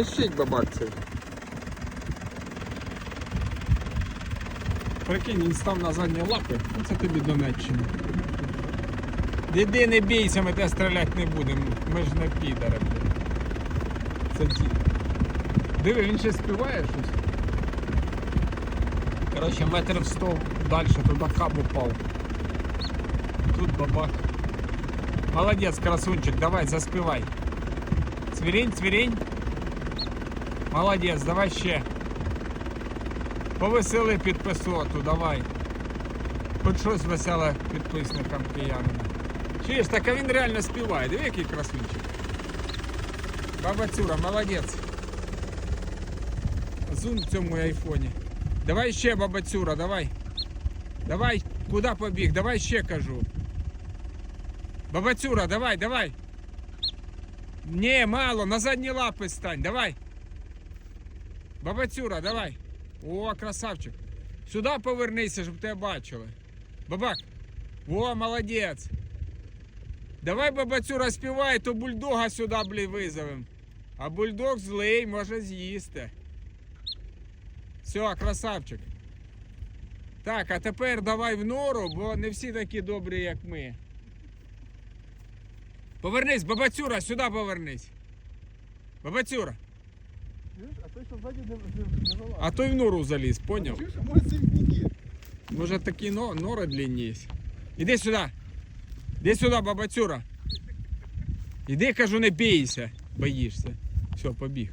Ищіть бабак цей. Прикинь, він став на задні лапи. Оце тобі Донеччина. Іди не бійся, ми тебе стріляти не будемо. Ми ж не підари, блін. Це ті. Диви, він ще співає щось. Коротше, метр в сто далі туди каб упав. Тут бабак. Молодець, красунчик, давай, заспівай. Цвірінь, цвірінь. Молодець, давай ще. Повесели підписоту, давай. Хоч щось веселе підписникам киянина. Чуєш, так а він реально співає. Диви, який красунчик. Баба Цюра, молодець. Зум в цьому айфоні. Давай ще, баба Цюра, давай. Давай, куди побіг? Давай ще кажу. Баба Цюра, давай, давай. Не, мало, на задні лапи стань, давай. Баба Цюра, давай. О, красавчик. Сюди повернися, щоб тебе бачили. Бабак. О, молодець. Давай бабацюра співай, то бульдога сюди, блін, визовем. А бульдог злий, може з'їсти. Все, красавчик. Так, а тепер давай в нору, бо не всі такі добрі, як ми. Повернись, бабацюра, сюди повернись. Бабацюра. А той, що ззаді не, не, не вилазить. А той в нору заліз, поняв? Чуєш, а може це віки? Може такі но, нори длинні. Іди сюди. Іди сюди, бабацюра. Іди, кажу, не бійся. Боїшся. Все, побіг.